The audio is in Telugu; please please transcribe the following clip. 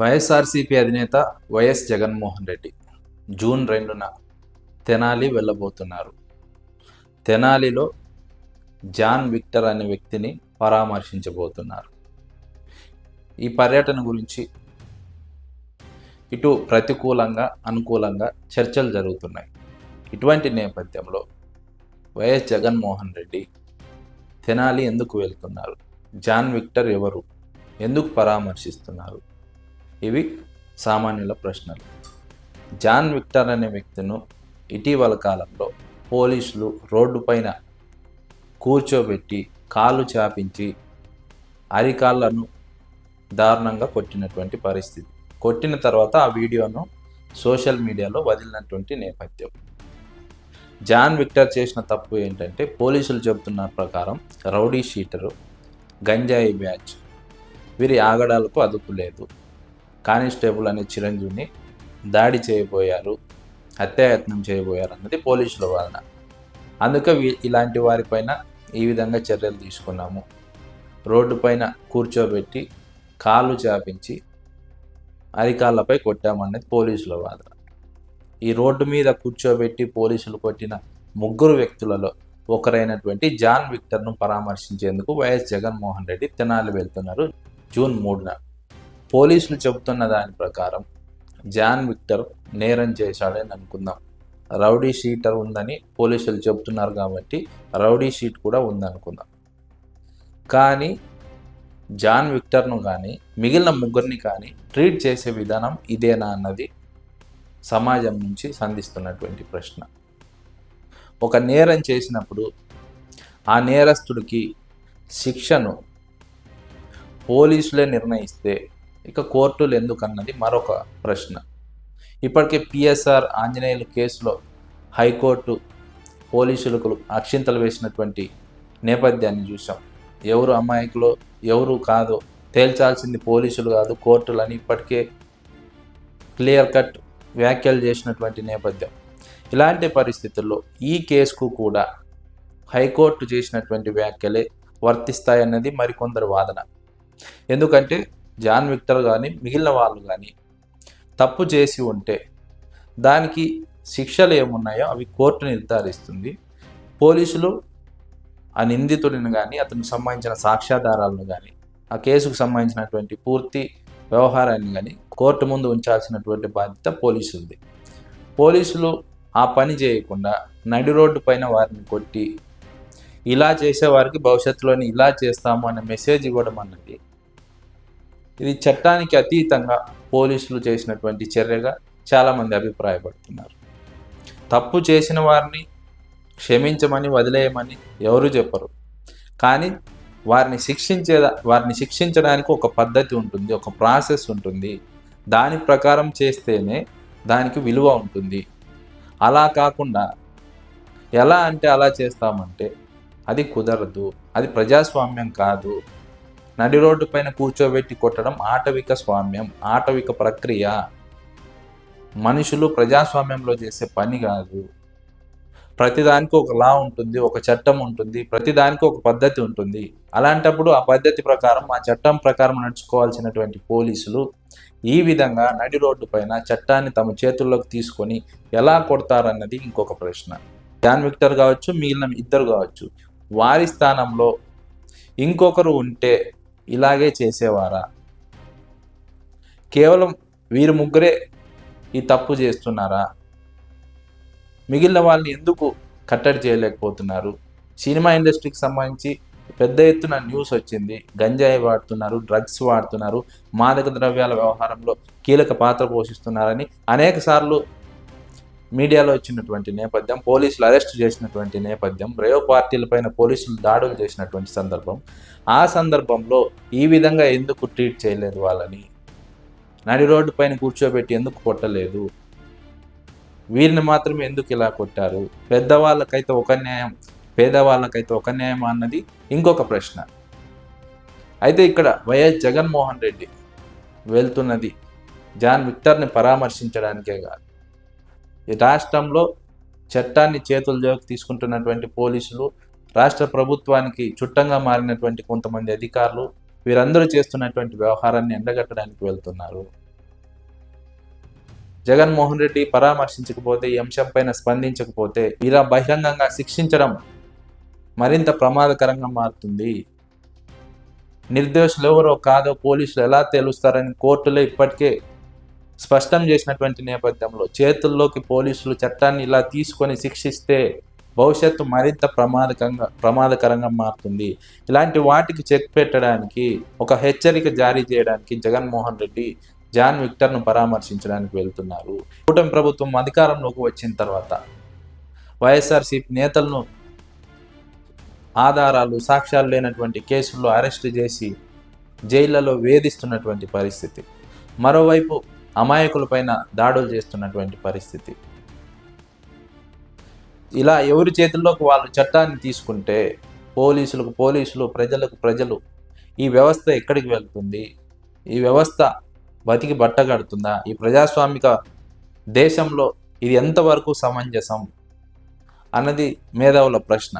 వైఎస్ఆర్సీపీ అధినేత వైఎస్ జగన్మోహన్ రెడ్డి జూన్ రెండున తెనాలి వెళ్ళబోతున్నారు. తెనాలిలో జాన్ విక్టర్ అనే వ్యక్తిని పరామర్శించబోతున్నారు. ఈ పర్యటన గురించి ఇటు ప్రతికూలంగా అనుకూలంగా చర్చలు జరుగుతున్నాయి. ఇటువంటి నేపథ్యంలో వైఎస్ జగన్మోహన్ రెడ్డి తెనాలి ఎందుకు వెళ్తున్నారు? జాన్ విక్టర్ ఎవరు? ఎందుకు పరామర్శిస్తున్నారు? ఇవి సామాన్యుల ప్రశ్నలు. జాన్ విక్టర్ అనే వ్యక్తిను ఇటీవల కాలంలో పోలీసులు రోడ్డుపైన కూర్చోబెట్టి కాళ్ళు చాపించి అరికాళ్ళను దారుణంగా కొట్టినటువంటి పరిస్థితి. కొట్టిన తర్వాత ఆ వీడియోను సోషల్ మీడియాలో వదిలినటువంటి నేపథ్యం. జాన్ విక్టర్ చేసిన తప్పు ఏంటంటే పోలీసులు చెబుతున్న ప్రకారం రౌడీ షీటరు గంజాయి బ్యాచ్ వీరి ఆగడాలకు అదుపు లేదు. కానిస్టేబుల్ అనే చిరంజీవిని దాడి చేయబోయారు హత్యాయత్నం చేయబోయారు అన్నది పోలీసుల వలన అందుకే ఇలాంటి వారిపైన ఈ విధంగా చర్యలు తీసుకున్నాము. రోడ్డు పైన కూర్చోబెట్టి కాళ్ళు చాపించి అరికాళ్ళపై కొట్టామన్నది పోలీసుల వాదన ఈ రోడ్డు మీద కూర్చోబెట్టి పోలీసులు కొట్టిన ముగ్గురు వ్యక్తులలో ఒకరైనటువంటి జాన్ విక్టర్ను పరామర్శించేందుకు వైఎస్ జగన్మోహన్ రెడ్డి తెనాలి వెళ్తున్నారు. జూన్ మూడున పోలీసులు చెబుతున్న దాని ప్రకారం జాన్ విక్టర్ నేరం చేశాడని అనుకుందాం. రౌడీ షీటర్ ఉందని పోలీసులు చెబుతున్నారు కాబట్టి రౌడీ షీట్ కూడా ఉందనుకుందాం. కానీ జాన్ విక్టర్ను కానీ మిగిలిన ముగ్గురిని కానీ ట్రీట్ చేసే విధానం ఇదేనా అన్నది సమాజం నుంచి సంధిస్తున్నటువంటి ప్రశ్న. ఒక నేరం చేసినప్పుడు ఆ నేరస్తుడికి శిక్షను పోలీసులే నిర్ణయిస్తే ఇక కోర్టులు ఎందుకన్నది మరొక ప్రశ్న. ఇప్పటికే పిఎస్ఆర్ ఆంజనేయులు కేసులో హైకోర్టు పోలీసులకు అక్షింతలు వేసినటువంటి నేపథ్యాన్ని చూసాం ఎవరు అమాయకులు ఎవరు కాదో తేల్చాల్సింది పోలీసులు కాదు కోర్టులు అని ఇప్పటికే క్లియర్ కట్ వ్యాఖ్యలు చేసినటువంటి నేపథ్యం. ఇలాంటి పరిస్థితుల్లో ఈ కేసుకు కూడా హైకోర్టు చేసినటువంటి వ్యాఖ్యలే వర్తిస్తాయన్నది మరికొందరు వాదన. ఎందుకంటే జాన్ విక్టర్ కానీ మిగిలిన వాళ్ళు కానీ తప్పు చేసి ఉంటే దానికి శిక్షలు ఏమున్నాయో అవి కోర్టు నిర్ధారిస్తుంది. పోలీసులు ఆ నిందితుడిని కానీ అతనికి సంబంధించిన సాక్ష్యాధారాలను కానీ ఆ కేసుకు సంబంధించినటువంటి పూర్తి వ్యవహారాన్ని కానీ కోర్టు ముందు ఉంచాల్సినటువంటి బాధ్యత పోలీసులది. పోలీసులు ఆ పని చేయకుండా నడి రోడ్డు పైన వారిని కొట్టి ఇలా చేసేవారికి భవిష్యత్తులోని ఇలా చేస్తాము అనే మెసేజ్ ఇవ్వడం అన్నది ఇది చట్టానికి అతీతంగా పోలీసులు చేసినటువంటి చర్యగా చాలామంది అభిప్రాయపడుతున్నారు. తప్పు చేసిన వారిని క్షమించమని వదిలేయమని ఎవరు చెప్పరు. కానీ వారిని శిక్షించే వారిని శిక్షించడానికి ఒక పద్ధతి ఉంటుంది ఒక ప్రాసెస్ ఉంటుంది. దాని ప్రకారం చేస్తేనే దానికి విలువ ఉంటుంది. అలా కాకుండా ఎలా అంటే అలా చేస్తామంటే అది కుదరదు అది ప్రజాస్వామ్యం కాదు నడి రోడ్డు పైన కూర్చోబెట్టి కొట్టడం ఆటవిక స్వామ్యం ఆటవిక ప్రక్రియ. మనుషులు ప్రజాస్వామ్యంలో చేసే పని కాదు. ప్రతిదానికి ఒక లా ఉంటుంది ఒక చట్టం ఉంటుంది ప్రతిదానికి ఒక పద్ధతి ఉంటుంది. అలాంటప్పుడు ఆ పద్ధతి ప్రకారం ఆ చట్టం ప్రకారం నడుచుకోవాల్సినటువంటి పోలీసులు ఈ విధంగా నడి రోడ్డు పైన చట్టాన్ని తమ చేతుల్లోకి తీసుకొని ఎలా కొడతారన్నది ఇంకొక ప్రశ్న. జాన్ విక్టర్ కావచ్చు మిగిలిన ఇద్దరు కావచ్చు. వారి స్థానంలో ఇంకొకరు ఉంటే ఇలాగే చేసేవారా? కేవలం వీరు ముగ్గురే ఈ తప్పు చేస్తున్నారా? మిగిలిన వాళ్ళని ఎందుకు కట్టడి చేయలేకపోతున్నారు? సినిమా ఇండస్ట్రీకి సంబంధించి పెద్ద ఎత్తున న్యూస్ వచ్చింది. గంజాయి వాడుతున్నారు డ్రగ్స్ వాడుతున్నారు మాదక ద్రవ్యాల వ్యవహారంలో కీలక పాత్ర పోషిస్తున్నారని అనేక సార్లు మీడియాలో వచ్చినటువంటి నేపథ్యం పోలీసులు అరెస్ట్ చేసినటువంటి నేపథ్యం రేవ్ పార్టీలపైన పోలీసులు దాడులు చేసినటువంటి సందర్భం ఆ సందర్భంలో ఈ విధంగా ఎందుకు ట్రీట్ చేయలేదు వాళ్ళని? నడి రోడ్డు పైన కూర్చోబెట్టి ఎందుకు కొట్టలేదు? వీరిని మాత్రమే ఎందుకు ఇలా కొట్టారు? పెద్దవాళ్ళకైతే ఒక న్యాయం పేదవాళ్ళకైతే ఒక న్యాయం అన్నది ఇంకొక ప్రశ్న. అయితే ఇక్కడ వైఎస్ జగన్మోహన్ రెడ్డి వెళ్తున్నది జాన్ విక్టర్ని పరామర్శించడానికే కాదు ఈ రాష్ట్రంలో చట్టాన్ని చేతుల్లోకి తీసుకుంటున్నటువంటి పోలీసులు రాష్ట్ర ప్రభుత్వానికి చుట్టంగా మారినటువంటి కొంతమంది అధికారులు వీరందరూ చేస్తున్నటువంటి వ్యవహారాన్ని ఎండగట్టడానికి వెళ్తున్నారు. జగన్మోహన్ రెడ్డి పరామర్శించకపోతే ఈ అంశంపైన స్పందించకపోతే ఇలా బహిరంగంగా శిక్షించడం మరింత ప్రమాదకరంగా మారుతుంది. నిర్దోషులు ఎవరో కాదో పోలీసులు ఎలా తేలుస్తారని కోర్టులో ఇప్పటికే స్పష్టం చేసినటువంటి నేపథ్యంలో చేతుల్లోకి పోలీసులు చట్టాన్ని ఇలా తీసుకొని శిక్షిస్తే భవిష్యత్తు మరింత ప్రమాదకంగా ప్రమాదకరంగా మారుతుంది. ఇలాంటి వాటికి చెక్ పెట్టడానికి ఒక హెచ్చరిక జారీ చేయడానికి జగన్మోహన్ రెడ్డి జాన్ విక్టర్ను పరామర్శించడానికి వెళ్తున్నారు. కూటమి ప్రభుత్వం అధికారంలోకి వచ్చిన తర్వాత వైఎస్ఆర్సీపీ నేతలను ఆధారాలు సాక్ష్యాలు లేనటువంటి కేసుల్లో అరెస్ట్ చేసి జైళ్ళలో వేధిస్తున్నటువంటి పరిస్థితి. మరోవైపు అమాయకులపైన దాడులు చేస్తున్నటువంటి పరిస్థితి. ఇలా ఎవరి చేతుల్లోకి వాళ్ళు చట్టాన్ని తీసుకుంటే పోలీసులకు పోలీసులు ప్రజలకు ప్రజలు ఈ వ్యవస్థ ఎక్కడికి వెళ్తుంది? ఈ వ్యవస్థ బతికి బట్టగడుతుందా ఈ ప్రజాస్వామిక దేశంలో ఇది ఎంతవరకు సమంజసం? అన్నది మేధావుల ప్రశ్న.